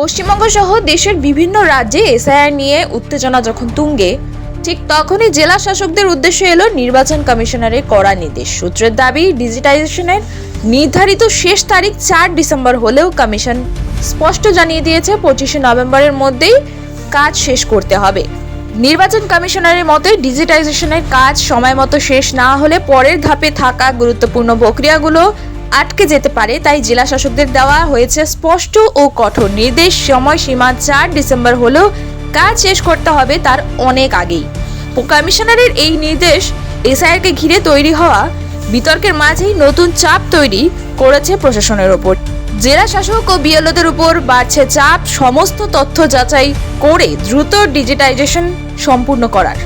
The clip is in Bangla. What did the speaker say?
পশ্চিমবঙ্গ সহ দেশের বিভিন্ন রাজ্যে এসআইআর নিয়ে উত্তেজনা যখন তুঙ্গে, ঠিক তখনই জেলা শাসকদের উদ্দেশ্যে এলো নির্বাচন কমিশনারের কড়া নির্দেশ। সূত্রের দাবি, ডিজিটাইজেশনের নির্ধারিত শেষ তারিখ চার ডিসেম্বর হলেও কমিশন স্পষ্ট জানিয়ে দিয়েছে, পঁচিশে নভেম্বরের মধ্যেই কাজ শেষ করতে হবে। নির্বাচন কমিশনারের মতে, ডিজিটাইজেশনের কাজ সময় মতো শেষ না হলে পরের ধাপে থাকা গুরুত্বপূর্ণ প্রক্রিয়াগুলো আটকে যেতে পারে, তাই জেলা শাসকদের দেওয়া হয়েছে স্পষ্ট ও কঠোর নির্দেশ। সময়সীমা চার ডিসেম্বর হলেও কাজ শেষ করতে হবে তার অনেক আগেই। কমিশনারের এই নির্দেশ এসআইআরকে ঘিরে তৈরি হওয়া বিতর্কের মাঝেই নতুন চাপ তৈরি করেছে প্রশাসনের ওপর। জেলা শাসক ও বিএলওদের উপর বাড়ছে চাপ, সমস্ত তথ্য যাচাই করে দ্রুত ডিজিটাইজেশন সম্পূর্ণ করার।